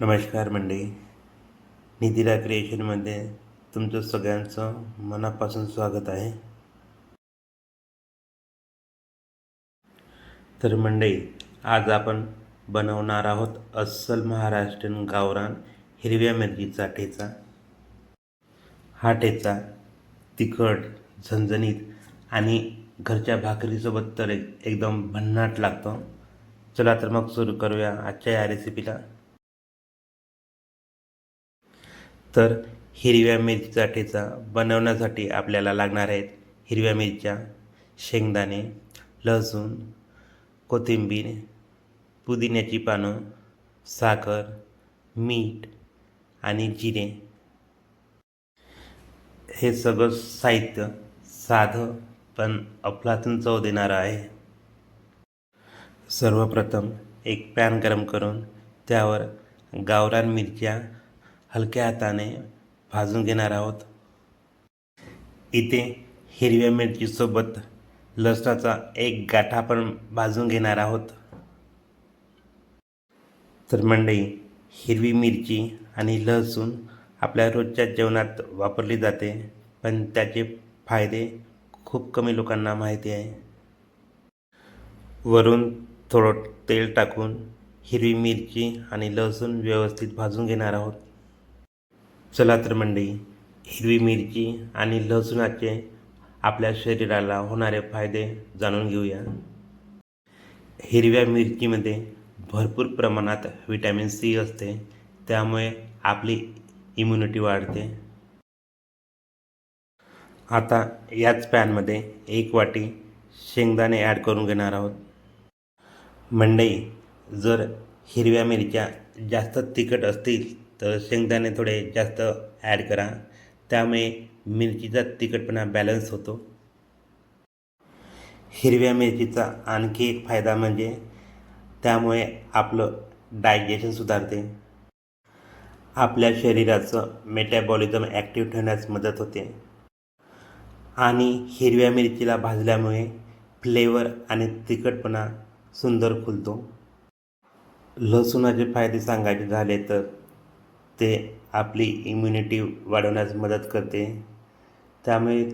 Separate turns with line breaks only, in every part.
नमस्कार मंडळी. निधिरा क्रिएशनमध्ये तुमचं सगळ्यांचं मनापासून स्वागत आहे. तर मंडळी आज आपण बनवणार आहोत अस्सल महाराष्ट्रीयन गावरान हिरव्या मिरचीचा ठेचा. हा ठेचा तिखट झणझणीत आणि घरच्या भाकरीसोबत तर एक एकदम भन्नाट लागतो. चला तर मग सुरू करूया आजच्या या रेसिपीला तर हिरव्या मिरचीचा ठेचा बनवण्यासाठी आपल्याला लागणार आहेत हिरव्या मिरच्या शेंगदाणे लसूण कोथिंबीर पुदिन्याची पानं साखर मीठ आणि जिरे. हे सगळं साहित्य साधं पण अफलातून चव देणारं आहे. सर्वप्रथम एक पॅन गरम करून त्यावर गावरान मिरच्या हलक्या हाताने भाजून घेणार आहोत. इथे हिरव्या मिरचीसोबत लसणाचा एक गाठा पण भाजून घेणार आहोत. तर मंडई हिरवी मिरची आणि लसूण आपल्या रोजच्या जेवणात वापरली जाते पण त्याचे फायदे खूप कमी लोकांना माहिती आहे. वरून थोडं तेल टाकून हिरवी मिरची आणि लसूण व्यवस्थित भाजून घेणार आहोत. चला तर मंडळी हिरवी मिरची आणि लसूणाचे आपल्या शरीराला होणारे फायदे जाणून घेऊया. हिरव्या मिरचीमध्ये भरपूर प्रमाणात व्हिटॅमिन सी असते त्यामुळे आपली इम्युनिटी वाढते. आता याच पॅनमध्ये एक वाटी शेंगदाणे ॲड करून घेणार आहोत. मंडई जर हिरव्या मिरच्या जास्त तिखट असतील तर शेंगदाणे थोडे जास्त ॲड करा. त्यामुळे मिरचीचा तिखटपणा बॅलन्स होतो. हिरव्या मिरचीचा आणखी एक फायदा म्हणजे त्यामुळे आपलं डायजेशन सुधारते. आपल्या शरीराचं मेटॅबॉलिझम ॲक्टिव्ह ठेवण्यास मदत होते. आणि हिरव्या मिरचीला भाजल्यामुळे फ्लेवर आणि तिखटपणा सुंदर खुलतो. लसूणाचे फायदे सांगायचे झाले तर ते आपली इम्युनिटी वाढवण्यास मदत करते. त्यामुळे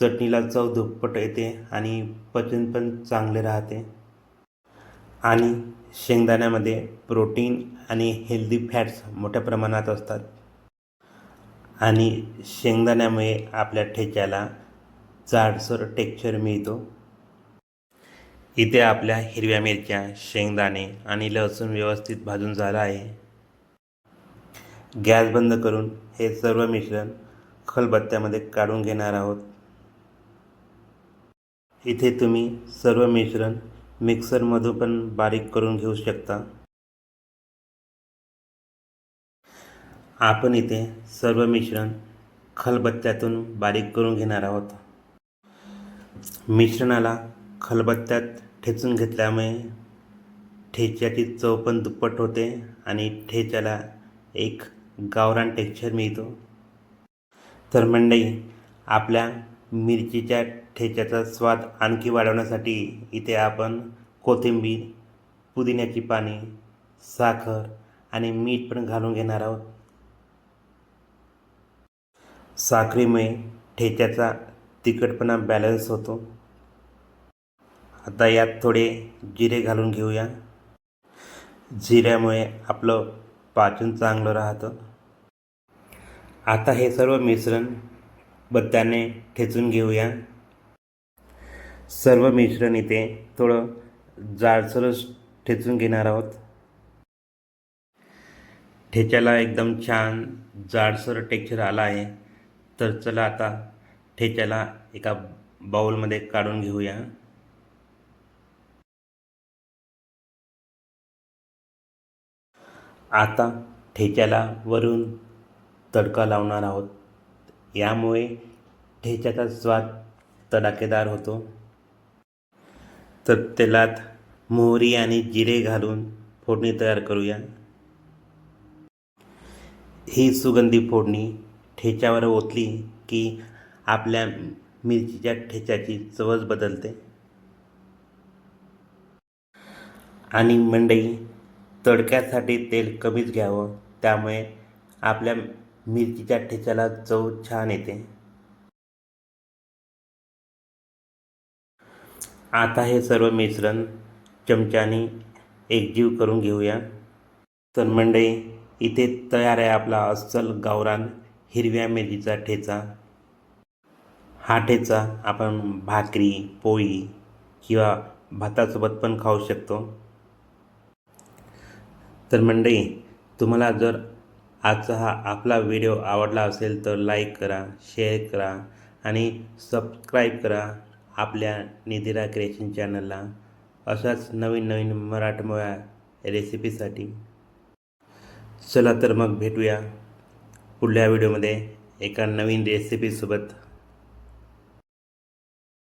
चटणीला चव दुप्पट येते आणि पचन पण चांगले राहते. आणि शेंगदाण्यामध्ये प्रोटीन आणि हेल्दी फॅट्स मोठ्या प्रमाणात असतात. आणि शेंगदाण्यामुळे आपल्या ठेच्याला जाडसर टेक्स्चर मिळतो. इथे आपल्या हिरव्या मिरच्या शेंगदाणे आणि लसूण व्यवस्थित भाजून झालं आहे. गॅस बंद करून हे सर्व मिश्रण खलबत्त्यामध्ये काढून घेणार आहोत. इथे तुम्ही सर्व मिश्रण मिक्सरमधून पण बारीक करून घेऊ शकता. आपण इथे सर्व मिश्रण खलबत्त्यातून बारीक करून घेणार आहोत. मिश्रणाला खलबत्त्यात ठेचून घेतल्यामुळे ठेच्याची चव पण दुप्पट होते आणि ठेच्याला एक गावरान टेक्स्चर मिळतो. तर मंडई आपल्या मिरचीच्या ठेच्याचा स्वाद आणखी वाढवण्यासाठी इथे आपण कोथिंबीर पुदिन्याची पाने साखर आणि मीठ पण घालून घेणार आहोत. साखरेमुळे ठेच्याचा तिखटपणा बॅलन्स होतो. आता यात थोडे जिरे घालून घेऊया. जिऱ्यामुळे आपलं पाचन चांगलं राहतं. आता हे सर्व मिश्रण बत्त्याने ठेचून घेऊया. सर्व मिश्रण इथे थोडं जाडसरच ठेचून घेणार आहोत. ठेच्याला एकदम छान जाडसर टेक्चर आला आहे. तर चला आता ठेच्याला एका बाउलमध्ये काढून घेऊया. आता ठेच्याला वरून तडका लावणार आहोत. यामुळे ठेच्याचा स्वाद तडाखेदार होतो. तर तेलात मोहरी आणि जिरे घालून फोडणी तयार करूया. ही सुगंधी फोडणी ठेच्यावर ओतली की आपल्या मिरचीच्या ठेच्याची चवच बदलते. आणि मंडई तडक्यासाठी तेल कमीच घ्यावं. त्यामुळे आपल्या मिरचीच्या ठेच्याला चव छान येते. आता हे सर्व मिश्रण चमच्याने एकजीव करून घेऊया. तर मंडळी इथे तयार आहे आपला अस्सल गावरान हिरव्या मिरचीचा ठेचा. हा ठेचा आपण भाकरी पोळी किंवा भातासोबत पण खाऊ शकतो. तर मंडळी तुम्हाला जर आजचा हा आपला व्हिडिओ आवडला असेल तर लाईक करा शेअर करा आणि सबस्क्राईब करा आपल्या निधिरा क्रिएशन चॅनलला अशाच नवीन नवीन मराठमोळ्या रेसिपीसाठी. चला तर मग भेटूया पुढल्या व्हिडिओमध्ये एका नवीन रेसिपीसोबत.